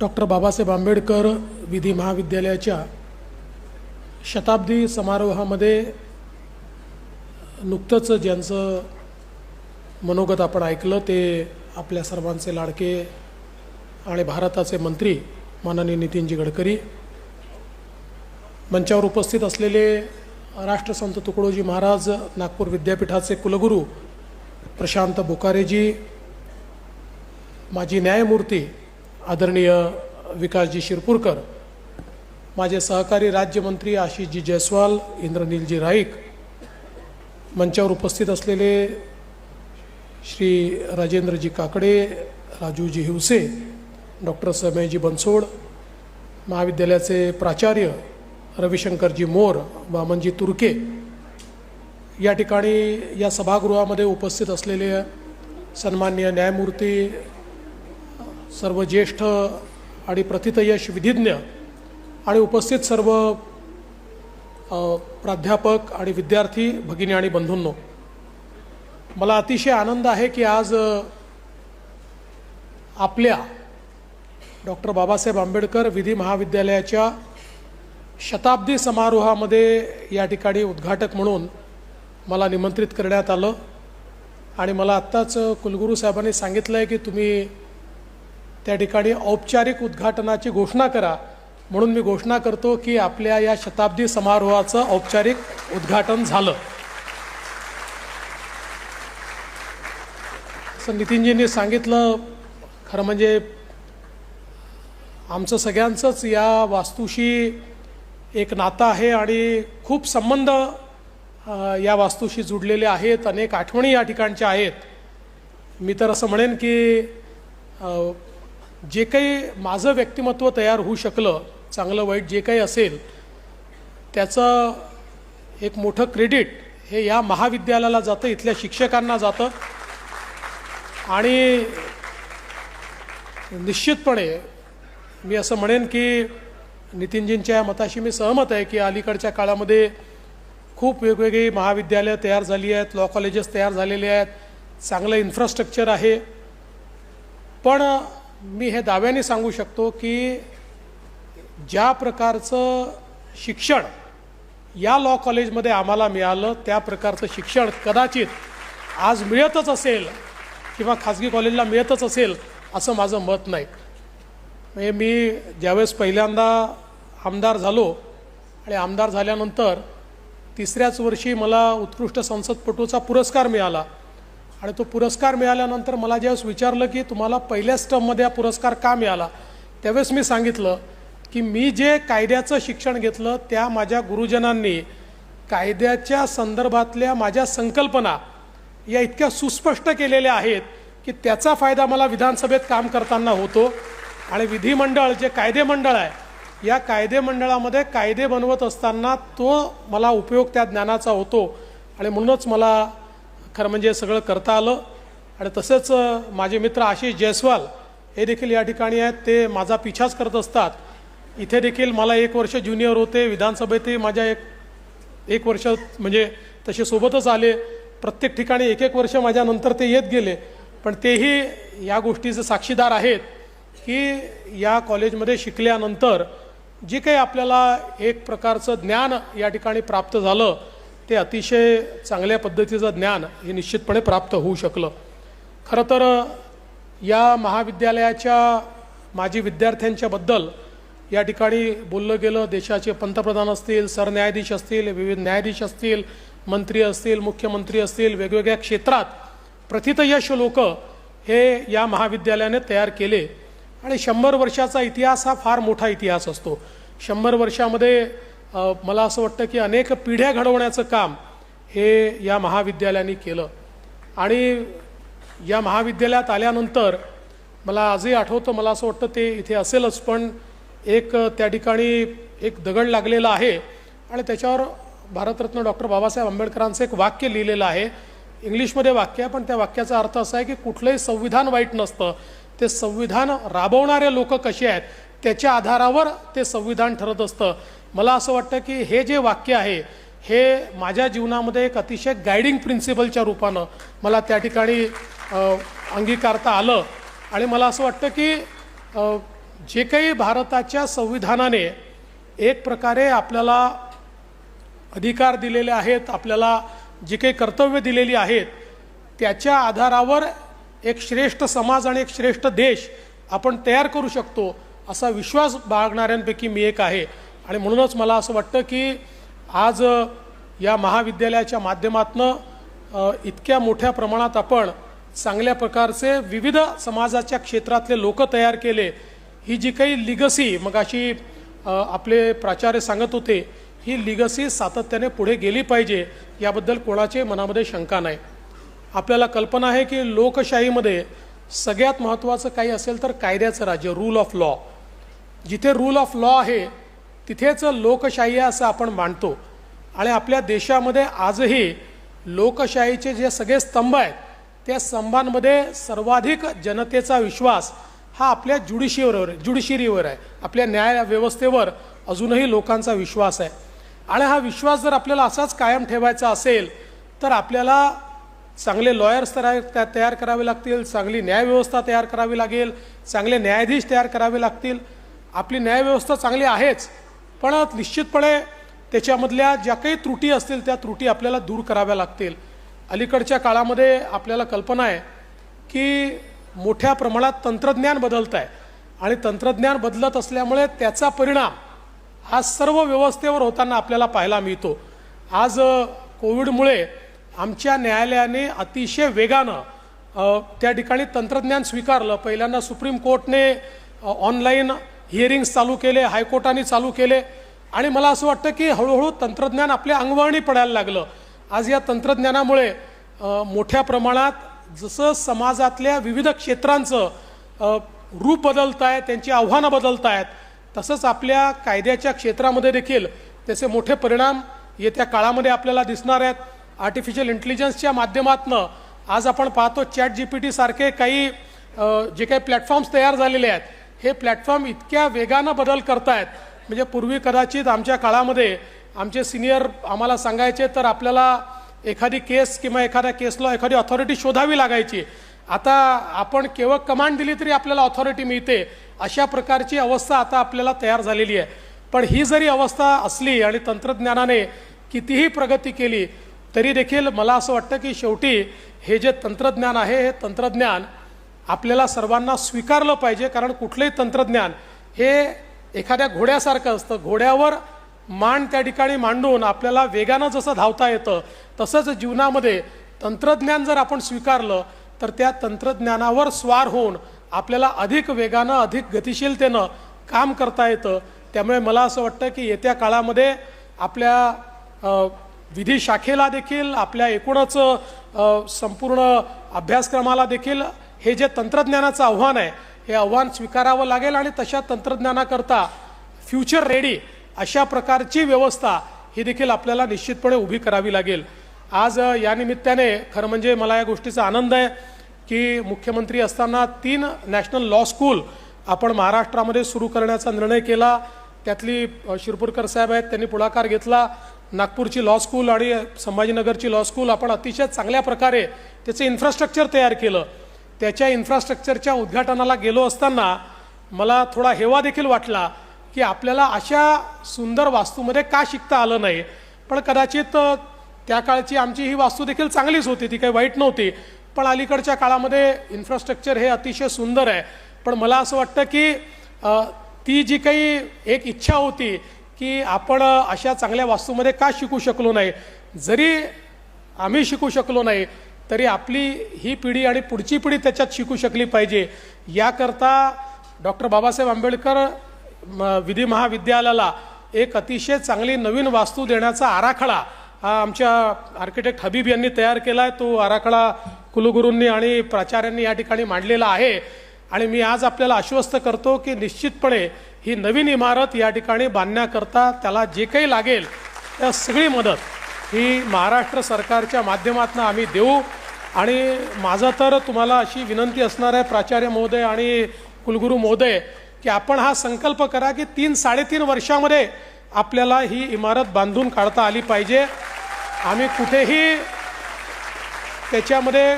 Doctor Babasaheb Ambedkar विधी महाविद्यालयाच्या शताब्दी समारोहामध्ये नुकतंच ज्यांचं मनोगत आपण ऐकलं ते आपल्या सर्वांचे लाडके आणि भारताचे मंत्री माननीय नितीनजी गडकरी. मंचावर उपस्थित असलेले राष्ट्रसंत तुकडोजी महाराज नागपूर विद्यापीठाचे कुलगुरू प्रशांत बुकारेजी माजी न्यायमूर्ती आदरणीय विकासजी शिरपूरकर माझे सहकारी राज्यमंत्री आशिषजी जयस्वाल इंद्रनीलजी राईक मंचावर उपस्थित असलेले श्री राजेंद्रजी काकडे राजूजी हिवसे डॉक्टर समयजी बनसोड महाविद्यालयाचे प्राचार्य रविशंकरजी मोर वामनजी तुर्के या ठिकाणी या सभागृहामध्ये उपस्थित असलेले सन्मान्य न्यायमूर्ती सर्व ज्येष्ठ आणि प्रथितयश विधिज्ञ आणि उपस्थित सर्व प्राध्यापक आणि विद्यार्थी भगिनी आणि बंधूंनो मला अतिशय आनंद आहे की आज आपल्या डॉक्टर बाबासाहेब आंबेडकर विधी महाविद्यालयाच्या शताब्दी समारोहामध्ये या ठिकाणी उद्घाटक म्हणून मला निमंत्रित करण्यात आलं. आणि मला आत्ताच कुलगुरू साहेबांनी सांगितलं आहे की तुम्ही त्या ठिकाणी औपचारिक उद्घाटनाची घोषणा करा. म्हणून मी घोषणा करतो की आपल्या या शताब्दी समारोहाचं औपचारिक उद्घाटन झालं. असं नितीनजींनी सांगितलं खरं म्हणजे आमचं सगळ्यांचंच या वास्तूशी एक नातं आहे आणि खूप संबंध या वास्तूशी जुडलेले आहेत अनेक आठवणी या ठिकाणच्या आहेत. मी तर असं म्हणेन की जे काही माझं व्यक्तिमत्व तयार होऊ शकलं चांगलं वाईट जे काही असेल त्याचं एक मोठं क्रेडिट हे या महाविद्यालयाला जातं इथल्या शिक्षकांना जातं. आणि निश्चितपणे मी असं म्हणेन की नितीनजींच्या या मताशी मी सहमत आहे की अलीकडच्या काळामध्ये खूप वेगवेगळी महाविद्यालयं तयार झाली आहेत लॉ कॉलेजेस तयार झालेले आहेत चांगलं इन्फ्रास्ट्रक्चर आहे. पण मी हे दाव्याने सांगू शकतो की ज्या प्रकारचं शिक्षण या लॉ कॉलेजमध्ये आम्हाला मिळालं त्या प्रकारचं शिक्षण कदाचित आज मिळतच असेल किंवा खाजगी कॉलेजला मिळतच असेल असं माझं मत नाही. म्हणजे मी ज्यावेळेस पहिल्यांदा आमदार झालो आणि आमदार झाल्यानंतर तिसऱ्याच वर्षी मला उत्कृष्ट संसदपटूचा पुरस्कार मिळाला. आणि तो पुरस्कार मिळाल्यानंतर मला ज्यावेळेस विचारलं की तुम्हाला पहिल्याच स्टंपमध्ये हा पुरस्कार का मिळाला त्यावेळेस मी सांगितलं की मी जे कायद्याचं शिक्षण घेतलं त्या माझ्या गुरुजनांनी कायद्याच्या संदर्भातल्या माझ्या संकल्पना या इतक्या सुस्पष्ट केलेल्या आहेत की त्याचा फायदा मला विधानसभेत काम करताना होतो. आणि विधिमंडळ जे कायदे मंडळ आहे या कायदे मंडळामध्ये कायदे बनवत असताना तो मला उपयोग त्या ज्ञानाचा होतो. आणि म्हणूनच मला खरं म्हणजे सगळं करता आलं. आणि तसेच माझे मित्र आशिष जयस्वाल हे देखील या ठिकाणी आहेत. ते माझा पिछाच करत असतात. इथे देखील मला एक वर्ष ज्युनियर होते. विधानसभेतही माझ्या एक एक वर्ष म्हणजे तसे सोबतच आले. प्रत्येक ठिकाणी एक एक वर्ष माझ्यानंतर ते येत गेले. पण तेही या गोष्टीचे साक्षीदार आहेत की या कॉलेजमध्ये शिकल्यानंतर जे काही आपल्याला एक प्रकारचं ज्ञान या ठिकाणी प्राप्त झालं ते अतिशय चांगल्या पद्धतीचं ज्ञान हे निश्चितपणे प्राप्त होऊ शकलं. खरं तर या महाविद्यालयाच्या माजी विद्यार्थ्यांच्याबद्दल या ठिकाणी बोललं गेलं. देशाचे पंतप्रधान असतील सरन्यायाधीश असतील विविध न्यायाधीश असतील मंत्री असतील मुख्यमंत्री असतील वेगवेगळ्या क्षेत्रात प्रथितयश लोक हे या महाविद्यालयाने तयार केले. आणि शंभर वर्षाचा इतिहास हा फार मोठा इतिहास असतो. शंभर वर्षामध्ये मला असं वाटतं की अनेक पिढ्या घडवण्याचं काम हे या महाविद्यालयाने केलं. आणि या महाविद्यालयात आल्यानंतर मला आजही आठवतं मला असं वाटतं ते इथे असेलच पण एक त्या ठिकाणी एक दगड लागलेला आहे आणि त्याच्यावर भारतरत्न डॉक्टर बाबासाहेब आंबेडकरांचं एक वाक्य लिहिलेलं आहे. इंग्लिशमध्ये वाक्य आहे पण त्या वाक्याचा अर्थ असा आहे की कुठलंही संविधान वाईट नसतं. ते संविधान राबवणारे लोक कसे आहेत त्याच्या आधारावर ते संविधान ठरत असतं. मला असं वाटतं की हे जे वाक्य आहे हे माझ्या जीवनामध्ये एक अतिशय गायडिंग प्रिन्सिपलच्या रूपानं मला त्या ठिकाणी अंगीकारता आलं. आणि मला असं वाटतं की जे काही भारताच्या संविधानाने एक प्रकारे आपल्याला अधिकार दिलेले आहेत आपल्याला जी काही कर्तव्य दिलेली आहेत त्याच्या आधारावर एक श्रेष्ठ समाज आणि एक श्रेष्ठ देश आपण तयार करू शकतो. असा विश्वास बाळगणाऱ्यांपैकी मी एक आहे. आणि म्हणूनच मला असं वाटतं की आज या महाविद्यालयाच्या माध्यमातनं इतक्या मोठ्या प्रमाणात आपण चांगल्या प्रकारचे विविध समाजाच्या क्षेत्रातले लोक तयार केले. ही जी काही लिगसी मग अशी आपले प्राचार्य सांगत होते ही लिगसी सातत्याने पुढे गेली पाहिजे याबद्दल कोणाचे मनामध्ये शंका नाही. आपल्याला कल्पना आहे की लोकशाहीमध्ये सगळ्यात महत्त्वाचं काही असेल तर कायद्याचं राज्य रूल ऑफ लॉ जिथे रूल ऑफ लॉ आहे तिथेच लोकशाही आहे असं आपण मानतो. आणि आपल्या देशामध्ये आजही लोकशाहीचे जे सगळे स्तंभ आहेत त्या स्तंभांमध्ये सर्वाधिक जनतेचा विश्वास हा आपल्या ज्युडिशियरवर ज्युडिशियरीवर आहे. आपल्या न्याय व्यवस्थेवर अजूनही लोकांचा विश्वास आहे. आणि हा विश्वास जर आपल्याला असाच कायम ठेवायचा असेल तर आपल्याला चांगले लॉयर्स तयार त्या- तयार करावे लागतील चांगली न्यायव्यवस्था तयार करावी लागेल चांगले न्यायाधीश तयार करावे लागतील. आपली न्यायव्यवस्था चांगली आहेच पण निश्चितपणे त्याच्यामधल्या ज्या काही त्रुटी असतील त्या त्रुटी आपल्याला दूर कराव्या लागतील. अलीकडच्या काळामध्ये आपल्याला कल्पना आहे की मोठ्या प्रमाणात तंत्रज्ञान बदलत आहे आणि तंत्रज्ञान बदलत असल्यामुळे त्याचा परिणाम हा सर्व व्यवस्थेवर होताना आपल्याला पाहायला मिळतो. आज कोविडमुळे आमच्या न्यायालयाने अतिशय वेगानं त्या ठिकाणी तंत्रज्ञान स्वीकारलं. पहिल्यांदा सुप्रीम कोर्टने ऑनलाईन हिअरिंग्स चालू केले हायकोर्टाने चालू केले. आणि मला असं वाटतं की हळूहळू तंत्रज्ञान आपल्या अंगवळणी पडायला लागलं. आज या तंत्रज्ञानामुळे मोठ्या प्रमाणात जसं समाजातल्या विविध क्षेत्रांचं रूप बदलत आहे त्यांची आव्हानं बदलत आहेत तसंच आपल्या कायद्याच्या क्षेत्रामध्ये देखील त्याचे मोठे परिणाम येत्या काळामध्ये आपल्याला दिसणार आहेत. आर्टिफिशियल इंटेलिजन्सच्या माध्यमातनं आज आपण पाहतो चॅट जी पी टी सारखे काही जे काही प्लॅटफॉर्म्स तयार झालेले आहेत हे प्लॅटफॉर्म इतक्या वेगानं बदल करतायत. म्हणजे पूर्वी कदाचित आमच्या काळामध्ये आमचे सिनियर आम्हाला सांगायचे तर आपल्याला एखादी केस किंवा एखाद्या केसला एखादी ऑथॉरिटी शोधावी लागायची. आता आपण केवळ कमांड दिली तरी आपल्याला ऑथॉरिटी मिळते. अशा प्रकारची अवस्था आता आपल्याला तयार झालेली आहे. पण ही जरी अवस्था असली आणि तंत्रज्ञानाने कितीही प्रगती केली तरी देखील मला असं वाटतं की शेवटी हे जे तंत्रज्ञान आहे हे तंत्रज्ञान आपल्याला सर्वांना स्वीकारलं पाहिजे कारण कुठलंही तंत्रज्ञान हे एखाद्या घोड्यासारखं असतं. घोड्यावर मान त्या ठिकाणी मांडून आपल्याला वेगानं जसं धावता येतं तसंच जीवनामध्ये तंत्रज्ञान जर आपण स्वीकारलं तर त्या तंत्रज्ञानावर स्वार होऊन आपल्याला अधिक वेगानं अधिक गतिशीलतेनं काम करता येतं. त्यामुळे मला असं वाटतं की येत्या काळामध्ये आपल्या विधी शाखेला देखील आपल्या एकूणच संपूर्ण अभ्यासक्रमाला देखील हे जे तंत्रज्ञानाचं आव्हान आहे हे आव्हान स्वीकारावं लागेल आणि तशा तंत्रज्ञानाकरता फ्युचर रेडी अशा प्रकारची व्यवस्था ही देखील आपल्याला निश्चितपणे उभी करावी लागेल. आज या निमित्ताने खरं म्हणजे मला या गोष्टीचा आनंद आहे की मुख्यमंत्री असताना तीन नॅशनल लॉ स्कूल आपण महाराष्ट्रामध्ये सुरू करण्याचा निर्णय केला. त्यातली शिरपूरकर साहेब आहेत त्यांनी पुढाकार घेतला. नागपूरची लॉ स्कूल आणि संभाजीनगरची लॉ स्कूल आपण अतिशय चांगल्या प्रकारे त्याचं इन्फ्रास्ट्रक्चर तयार केलं. त्याच्या इन्फ्रास्ट्रक्चरच्या उद्घाटनाला गेलो असताना मला थोडा हेवा देखील वाटला की आपल्याला अशा सुंदर वास्तूमध्ये का शिकता आलं नाही? पण कदाचित त्या काळची आमची ही वास्तू देखील चांगलीच होती ती काही वाईट नव्हती. पण अलीकडच्या काळामध्ये इन्फ्रास्ट्रक्चर हे अतिशय सुंदर आहे. पण मला असं वाटतं की ती जी काही एक इच्छा होती की आपण अशा चांगल्या वास्तूमध्ये का शिकू शकलो नाही? जरी आम्ही शिकू शकलो नाही तरी आपली ही पिढी आणि पुढची पिढी त्याच्यात शिकू शकली पाहिजे. याकरता डॉक्टर बाबासाहेब आंबेडकर म- विधी महाविद्यालयाला एक अतिशय चांगली नवीन वास्तू देण्याचा आराखडा हा आमच्या आर्किटेक्ट हबीब यांनी तयार केला आहे तो आराखडा कुलगुरूंनी आणि प्राचार्यांनी या ठिकाणी मांडलेला आहे. आणि मी आज आपल्याला आश्वस्त करतो की निश्चितपणे ही नवीन इमारत या ठिकाणी बांधण्याकरता त्याला जे काही लागेल त्या सगळी मदत ही महाराष्ट्र सरकारच्या माध्यमातून आम्ही देऊ. आणि माझं तर तुम्हाला अशी विनंती असणार आहे प्राचार्य महोदय आणि कुलगुरू महोदय की आपण हा संकल्प करा की तीन साडेतीन वर्षामध्ये आपल्याला ही इमारत बांधून काढता आली पाहिजे. आम्ही कुठेही त्याच्यामध्ये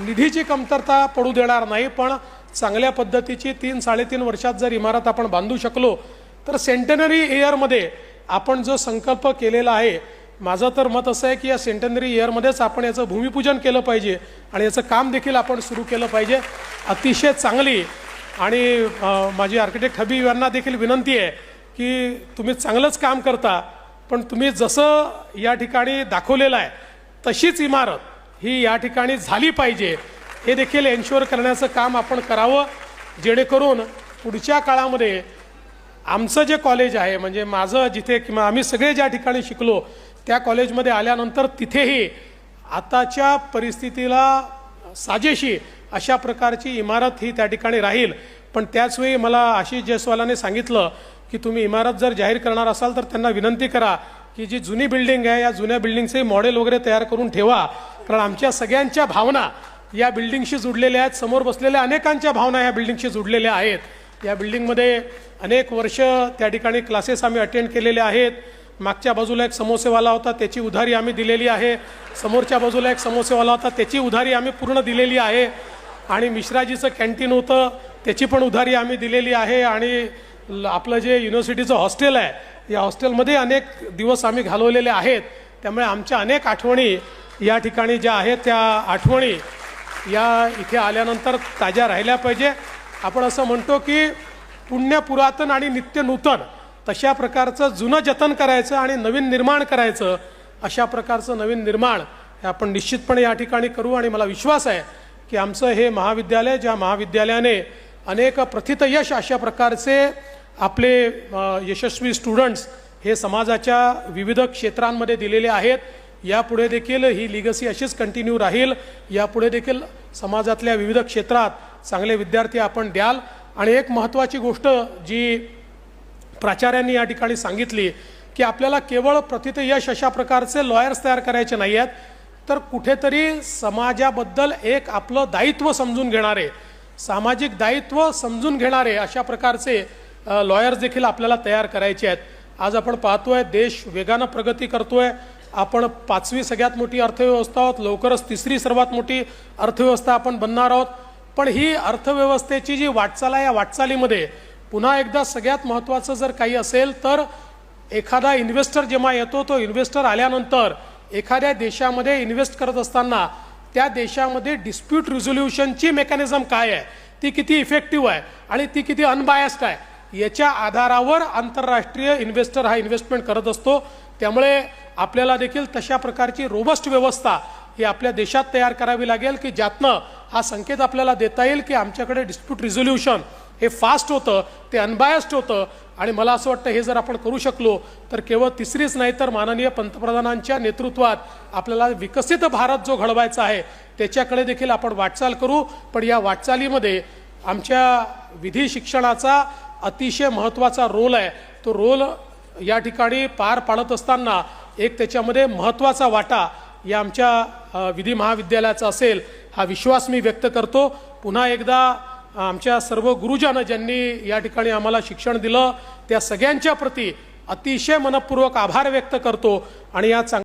निधीची कमतरता पडू देणार नाही पण चांगल्या पद्धतीची तीन साडेतीन वर्षात जर इमारत आपण बांधू शकलो तर सेंटनरी इयरमध्ये आपण जो संकल्प केलेला आहे माझं तर मत असं आहे की या सेंटनरी इयरमध्येच आपण याचं भूमिपूजन केलं पाहिजे आणि याचं काम देखील आपण सुरू केलं पाहिजे. अतिशय चांगली आणि माझी आर्किटेक्ट हबी यांना देखील विनंती आहे की तुम्ही चांगलंच काम करता पण तुम्ही जसं या ठिकाणी दाखवलेलं आहे तशीच इमारत ही या ठिकाणी झाली पाहिजे. हे देखील एन्श्युअर करण्याचं काम आपण करावं जेणेकरून पुढच्या काळामध्ये आमचं जे कॉलेज आहे म्हणजे माझं जिथे किंवा आम्ही सगळे ज्या ठिकाणी शिकलो त्या कॉलेजमध्ये आल्यानंतर तिथेही आताच्या परिस्थितीला साजेशी अशा प्रकारची इमारत ही त्या ठिकाणी राहील. पण त्याचवेळी मला आशिष जयस्वालाने सांगितलं की तुम्ही इमारत जर जाहीर करणार असाल तर त्यांना विनंती करा की जी जुनी बिल्डिंग आहे या जुन्या बिल्डिंगचे मॉडेल वगैरे तयार करून ठेवा. कारण आमच्या सगळ्यांच्या भावना या बिल्डिंगशी जुडलेल्या आहेत. समोर बसलेल्या अनेकांच्या भावना या बिल्डिंगशी जुडलेल्या आहेत. या बिल्डिंगमध्ये अनेक वर्ष त्या ठिकाणी क्लासेस आम्ही अटेंड केलेले आहेत. मागच्या बाजूला एक समोसेवाला होता त्याची उधारी आम्ही दिलेली आहे. समोरच्या बाजूला एक समोसेवाला होता त्याची उधारी आम्ही पूर्ण दिलेली आहे. आणि मिश्राजीचं कॅन्टीन होतं त्याची पण उधारी आम्ही दिलेली आहे. आणि आपलं जे युनिव्हर्सिटीचं हॉस्टेल आहे या हॉस्टेलमध्ये अनेक दिवस आम्ही घालवलेले आहेत. त्यामुळे आमच्या अनेक आठवणी या ठिकाणी ज्या आहेत त्या आठवणी या इथे आल्यानंतर ताज्या राहिल्या पाहिजे. आपण असं म्हणतो की पुण्य पुरातन आणि नित्य नूतन. तशा प्रकारचं जुनं जतन करायचं आणि नवीन निर्माण करायचं अशा प्रकारचं नवीन निर्माण हे आपण निश्चितपणे या ठिकाणी करू आणि मला विश्वास आहे की आमचं हे महाविद्यालय ज्या महाविद्यालयाने अनेक प्रथितयश अशा प्रकारचे आपले यशस्वी स्टुडंट्स हे समाजाच्या विविध क्षेत्रांमध्ये दिलेले आहेत. यापुढे देखील ही लिगसी अशीच कंटिन्यू राहील. यापुढे देखील समाजातल्या विविध क्षेत्रात चांगले विद्यार्थी आपण द्याल. आणि एक महत्त्वाची गोष्ट जी प्राचार्यांनी या ठिकाणी सांगितली की आपल्याला केवळ प्रथित यश अशा प्रकारचे लॉयर्स तयार करायचे नाही आहेत तर कुठेतरी समाजाबद्दल एक आपलं दायित्व समजून घेणारे सामाजिक दायित्व समजून घेणारे अशा प्रकारचे लॉयर्स देखील आपल्याला तयार करायचे आहेत. आज आपण पाहतोय देश वेगानं प्रगती करतोय. आपण पाचवी सगळ्यात मोठी अर्थव्यवस्था आहोत लवकरच तिसरी सर्वात मोठी अर्थव्यवस्था आपण बनणार आहोत. पण ही अर्थव्यवस्थेची जी वाटचाल आहे या वाटचालीमध्ये पुन्हा एकदा सगळ्यात महत्त्वाचं जर काही असेल तर एखादा इन्व्हेस्टर जेव्हा येतो तो इन्व्हेस्टर आल्यानंतर एखाद्या देशामध्ये इन्व्हेस्ट करत असताना त्या देशामध्ये डिस्प्यूट रिझोल्युशनची मेकॅनिझम काय आहे? ती किती इफेक्टिव्ह आहे? आणि ती किती अनबायस्ड आहे? याच्या आधारावर आंतरराष्ट्रीय इन्व्हेस्टर हा इन्व्हेस्टमेंट करत असतो. त्यामुळे आपल्याला देखील तशा प्रकारची रोबस्ट व्यवस्था ही आपल्या देशात तयार करावी लागेल की ज्यातनं हा संकेत आपल्याला देता येईल की आमच्याकडे डिस्प्यूट रिझोल्युशन हे फास्ट होतं ते अनबायस्ड होतं. आणि मला असं वाटतं हे जर आपण करू शकलो तर केवळ तिसरीच नाही तर माननीय पंतप्रधानांच्या नेतृत्वात आपल्याला विकसित भारत जो घडवायचा आहे त्याच्याकडे देखील आपण वाटचाल करू. पण या वाटचालीमध्ये आमच्या विधी शिक्षणाचा अतिशय महत्त्वाचा रोल आहे. तो रोल या ठिकाणी पार पाडत असताना एक त्याच्यामध्ये महत्त्वाचा वाटा या आमच्या विधी महाविद्यालयाचा असेल हा विश्वास मी व्यक्त करतो. पुन्हा एकदा आमच्या सर्व गुरुजन ज्यांनी या ठिकाणी आम्हाला शिक्षण दिलं त्या सगळ्यांच्या प्रती अतिशय मनपूर्वक आभार व्यक्त करतो आणि या चांग